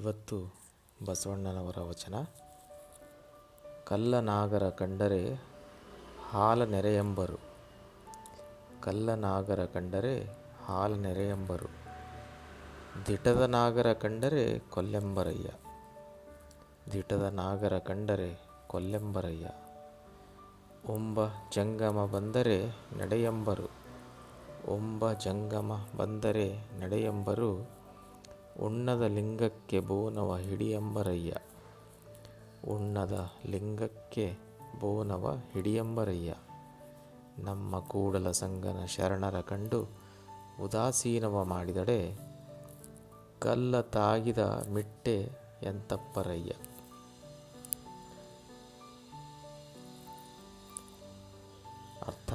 ಇವತ್ತು ಬಸವಣ್ಣನವರ ವಚನ. ಕಲ್ಲನಾಗರ ಕಂಡರೆ ಹಾಲ ನೆರೆಯೆಂಬರು. ಕಲ್ಲನಾಗರ ಕಂಡರೆ ಹಾಲ ನೆರೆಯೆಂಬರು. ದಿಟದ ನಾಗರ ಕಂಡರೆ ಕೊಲ್ಲೆಂಬರಯ್ಯ. ದಿಟದ ನಾಗರ ಕಂಡರೆ ಕೊಲ್ಲೆಂಬರಯ್ಯ. ಒಂಬ ಜಂಗಮ ಬಂದರೆ ನಡೆಯೆಂಬರು. ಒಂಬ ಜಂಗಮ ಬಂದರೆ ನಡೆಯೆಂಬರು. ಉಣ್ಣದ ಲಿಂಗಕ್ಕೆ ಬೋನವ ಹಿಡಿಯಂಬರಯ್ಯ. ಉಣ್ಣದ ಲಿಂಗಕ್ಕೆ ಬೋನವ ಹಿಡಿಯಂಬರಯ್ಯ. ನಮ್ಮ ಕೂಡಲ ಸಂಗನ ಶರಣರ ಕಂಡು ಉದಾಸೀನವ ಮಾಡಿದಡೆ ಕಲ್ಲ ತಾಗಿದ ಮಿಟ್ಟೆ ಎಂತಪ್ಪರಯ್ಯ. ಅರ್ಥ,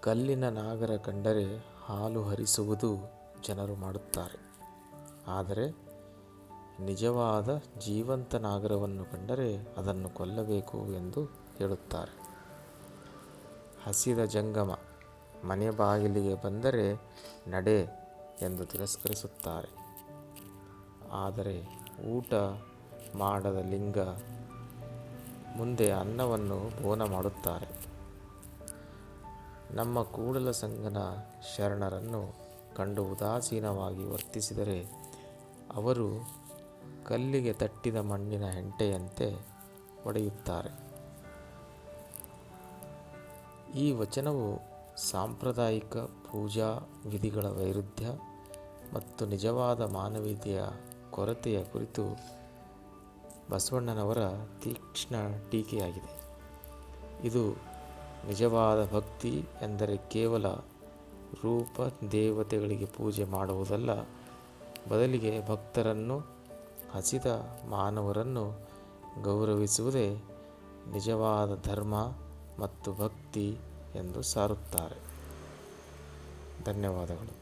ಕಲ್ಲಿನ ನಾಗರ ಕಂಡರೆ ಹಾಲು ಹರಿಸುವುದು ಜನರು ಮಾಡುತ್ತಾರೆ. ಆದರೆ ನಿಜವಾದ ಜೀವಂತ ನಾಗರವನ್ನು ಕಂಡರೆ ಅದನ್ನು ಕೊಲ್ಲಬೇಕು ಎಂದು ಹೇಳುತ್ತಾರೆ. ಹಸಿದ ಜಂಗಮ ಮನೆ ಬಾಗಿಲಿಗೆ ಬಂದರೆ ನಡೆ ಎಂದು ತಿರಸ್ಕರಿಸುತ್ತಾರೆ. ಆದರೆ ಊಟ ಮಾಡದ ಲಿಂಗ ಮುಂದೆ ಅನ್ನವನ್ನು ಬೋನ ಮಾಡುತ್ತಾರೆ. ನಮ್ಮ ಕೂಡಲ ಸಂಗನ ಶರಣರನ್ನು ಕಂಡು ಉದಾಸೀನವಾಗಿ ವರ್ತಿಸಿದರೆ ಅವರು ಕಲ್ಲಿಗೆ ತಟ್ಟಿದ ಮಣ್ಣಿನ ಹೆಂಟೆಯಂತೆ ಒಡೆಯುತ್ತಾರೆ. ಈ ವಚನವು ಸಾಂಪ್ರದಾಯಿಕ ಪೂಜಾ ವಿಧಿಗಳ ವೈರುಧ್ಯ ಮತ್ತು ನಿಜವಾದ ಮಾನವೀಯತೆಯ ಕೊರತೆಯ ಕುರಿತು ಬಸವಣ್ಣನವರ ತೀಕ್ಷ್ಣ ಟೀಕೆಯಾಗಿದೆ. ಇದು ನಿಜವಾದ ಭಕ್ತಿ ಎಂದರೆ ಕೇವಲ ರೂಪ ದೇವತೆಗಳಿಗೆ ಪೂಜೆ ಮಾಡುವುದಲ್ಲ, ಬದಲಿಗೆ ಭಕ್ತರನ್ನು, ಹಸಿದ ಮಾನವರನ್ನು ಗೌರವಿಸುವುದೇ ನಿಜವಾದ ಧರ್ಮ ಮತ್ತು ಭಕ್ತಿ ಎಂದು ಸಾರುತ್ತಾರೆ. ಧನ್ಯವಾದಗಳು.